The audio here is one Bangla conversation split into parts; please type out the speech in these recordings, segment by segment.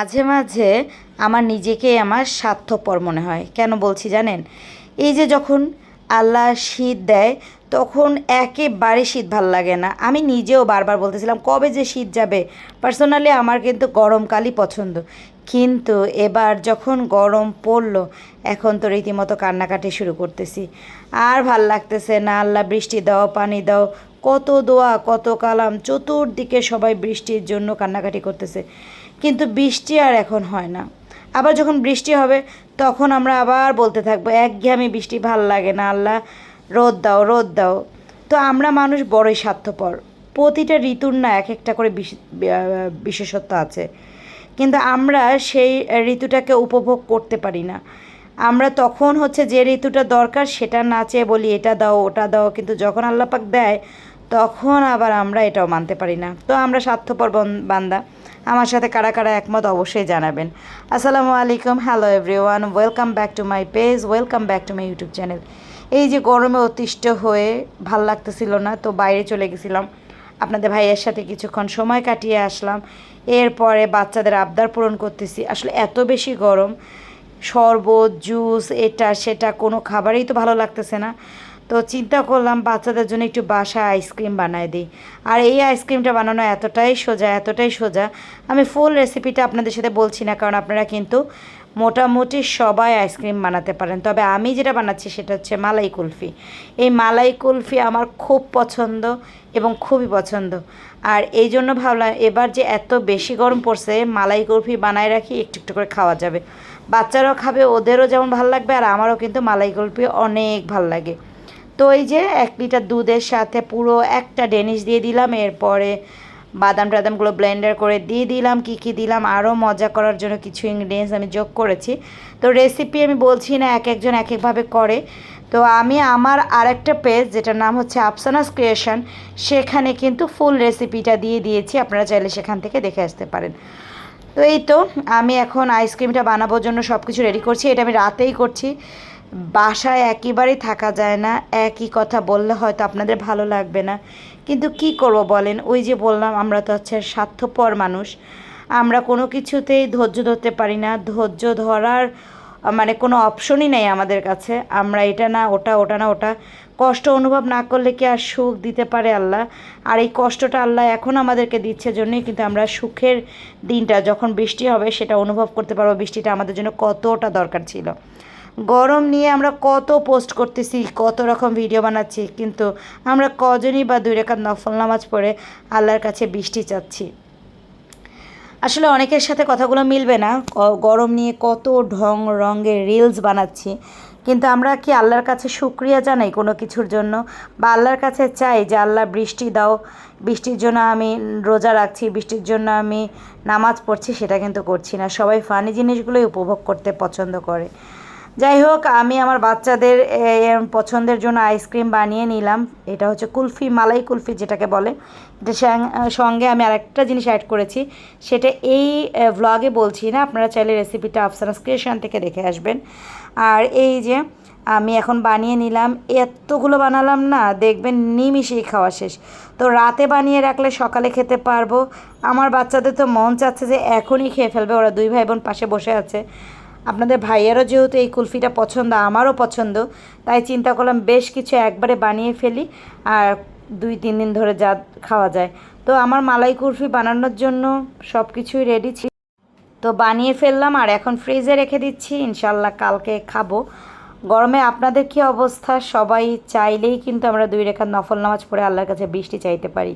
মাঝে মাঝে আমার নিজেকে আমার স্বার্থপর মনে হয়। কেন বলছি জানেন? এই যে যখন আল্লাহ শীত দেয়, তখন একেবারে শীত ভালো লাগে না। আমি নিজেও বারবার বলতেছিলাম, কবে যে শীত যাবে? পার্সোনালি আমার কিন্তু গরমকালই পছন্দ। কিন্তু এবার যখন গরম পড়ল, এখন তো রীতিমতো কান্নাকাটি শুরু করতেছি। আর ভালো লাগতেছে না, আল্লাহ বৃষ্টি দাও, পানি দাও, কত দোয়া, কত কালাম, চতুর্দিকে সবাই বৃষ্টির জন্য কান্নাকাটি করতেছে। কিন্তু বৃষ্টি আর এখন হয় না। আবার যখন বৃষ্টি হবে, তখন আমরা আবার বলতে থাকব, একঘেয়েমি বৃষ্টি ভালো লাগে না, আল্লাহ, রোদ দাও রোদ দাও। তো আমরা মানুষ বড়ই স্বার্থপর। প্রতিটা ঋতুর না এক একটা করে বিশেষত্ব আছে। কিন্তু আমরা সেই ঋতুটাকে উপভোগ করতে পারি না। আমরা তখন হচ্ছে যে ঋতুটা দরকার, সেটা না চেয়ে বলি, এটা দাও, ওটা দাও। কিন্তু যখন আল্লাপাক দেয়, তখন আবার আমরা এটাও মানতে পারি না। তো আমরা স্বার্থপর বন- বান্দা। আমার সাথে কারা কারা একমত অবশ্যই জানাবেন। আসসালামু আলাইকুম hello everyone welcome back to my page welcome back to my YouTube channel এই যে গরমে অতিষ্ঠ হয়ে ভালো লাগতেছিল না, তো বাইরে চলে গেছিলাম। আপনাদের ভাইয়ের সাথে কিছুক্ষণ সময় কাটিয়ে আসলাম। এরপরে বাচ্চাদের আবদার পূরণ করতেছি। আসলে এত বেশি গরম, শরবত জুস এটা, সেটা কোনো খাবারই তো ভালো লাগতেছে না। তো চিন্তা করলাম বাচ্চাদের জন্য একটু বাসায় আইসক্রিম বানায় দিই। আর এই আইসক্রিমটা বানানো এতটাই সোজা এতটাই সোজা। আমি ফুল রেসিপিটা আপনাদের সাথে বলছি না, কারণ আপনারা কিন্তু মোটামুটি সবাই আইসক্রিম বানাতে পারেন। তবে আমি যেটা বানাচ্ছি সেটা হচ্ছে মালাই কুলফি। এই মালাই কুলফি আমার খুব পছন্দ এবং খুবই পছন্দ। আর এই জন্য ভাবলাম এবার যে এত বেশি গরম পড়ছে, মালাই কুলফি বানায় রাখি, একটু একটু করে খাওয়া যাবে। বাচ্চারাও খাবে, ওদেরও যেমন ভালো লাগবে, আর আমারও কিন্তু মালাই কুলফি অনেক ভালো লাগে। তো এই যে এক লিটার দুধের সাথে পুরো একটা ডেনিশ দিয়ে দিলাম, এরপরে বাদাম টাদামগুলো ব্লেন্ডার করে দিয়ে দিলাম, কি কি দিলাম, আরও মজা করার জন্য কিছু ইনগ্রিডিয়েন্টস আমি যোগ করেছি। তো রেসিপি আমি বলছি না, এক একজন এক একভাবে করে। তো আমি আমার আরেকটা পেজ যেটার নাম হচ্ছে আফসানাস ক্রিয়েশন সেখানে কিন্তু ফুল রেসিপিটা দিয়ে দিয়েছি, আপনারা চাইলে সেখান থেকে দেখে আসতে পারেন। তো এই তো, আমি এখন আইসক্রিমটা বানাবোর জন্য সব কিছু রেডি করছি, এটা আমি রাতেই করছি। বাসায় একেবারেই থাকা যায় না, একই কথা বললে হয়তো আপনাদের ভালো লাগবে না। কিন্তু কি করব বলেন? ওই যে বললাম, আমরা তো হচ্ছে স্বার্থপর মানুষ। আমরা কোনো কিছুতেই ধৈর্য ধরতে পারি না। ধৈর্য ধরার মানে কোনো অপশনই নেই আমাদের কাছে। আমরা এটা না, ওটা ওটা না, ওটা। কষ্ট অনুভব না করলে কি আর সুখ দিতে পারে আল্লাহ? আর এই কষ্টটা আল্লাহ এখন আমাদেরকে দিচ্ছে জন্যই কিন্তু আমরা সুখের দিনটা, যখন বৃষ্টি হবে সেটা অনুভব করতে পারব। বৃষ্টিটা আমাদের জন্য কতটা দরকার ছিল। গরম নিয়ে আমরা কত পোস্ট করতেছি, কত রকম ভিডিও বানাচ্ছি, কিন্তু আমরা কজনই বা দুই রেখাত নফল নামাজ পড়ে আল্লাহর কাছে বৃষ্টি চাচ্ছি। আসলে অনেকের সাথে কথাগুলো মিলবে না গরম নিয়ে কত ঢং রঙের রিলস বানাচ্ছি, কিন্তু আমরা কি আল্লাহর কাছে শুক্রিয়া জানাই কোনো কিছুর জন্য? বা আল্লাহর কাছে চাই যে আল্লাহ বৃষ্টি দাও, বৃষ্টির জন্য আমি রোজা রাখছি, বৃষ্টির জন্য আমি নামাজ পড়ছি, সেটা কিন্তু করছি না। সবাই ফানি জিনিসগুলোই উপভোগ করতে পছন্দ করে। যাই হোক আমি আমার বাচ্চাদের পছন্দের জন্য আইসক্রিম বানিয়ে নিলাম। এটা হচ্ছে কুলফি, মালাই কুলফি যেটাকে বলে। এটা সঙ্গে আমি আরেকটা জিনিস অ্যাড করেছি। সেটা এই ভ্লগে বলছি না, আপনারা চাইলে রেসিপিটা আফসানাস ক্রিয়েশন থেকে দেখে আসবেন। আর এই যে, আমি এখন বানিয়ে নিলাম। এতগুলো বানালাম না, দেখবেন নিমিশেই খাওয়া শেষ। তো রাতে বানিয়ে রাখলে সকালে খেতে পারব। আমার বাচ্চাদের তো মন চাচ্ছে যে এখনই খেয়ে ফেলবে, ওরা দুই ভাই বোন পাশে বসে আছে। আপনাদের ভাইয়েরও যেহেতু এই কুলফিটা পছন্দ, আমারও পছন্দ, তাই চিন্তা করলাম বেশ কিছু একবারে বানিয়ে ফেলি আর দুই, তিন দিন ধরে যা খাওয়া যায়। তো আমার মালাই কুলফি বানানোর জন্য সব কিছুই রেডি ছিল তো বানিয়ে ফেললাম আর এখন ফ্রিজে রেখে দিচ্ছি ইনশাল্লাহ কালকে খাব। গরমে আপনাদের কি অবস্থা? সবাই চাইলেই কিন্তু আমরা দুই রেখা নফল নামাজ পড়ে আল্লাহর কাছে বৃষ্টি চাইতে পারি।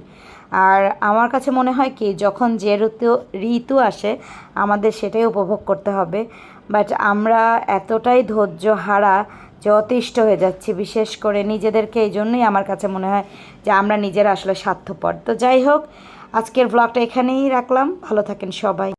আর আমার কাছে মনে হয় কি, যখন যে ঋতু ঋতু আসে, আমাদের সেটাই উপভোগ করতে হবে। বাট আমরা এতটাই ধৈর্য হারা যথেষ্ট হয়ে যাচ্ছি, বিশেষ করে নিজেদেরকে এই জন্যই আমার কাছে মনে হয় যে আমরা নিজেরা আসলে স্বার্থপর। তো যাই হোক, আজকের ব্লগটা এখানেই রাখলাম। ভালো থাকেন সবাই।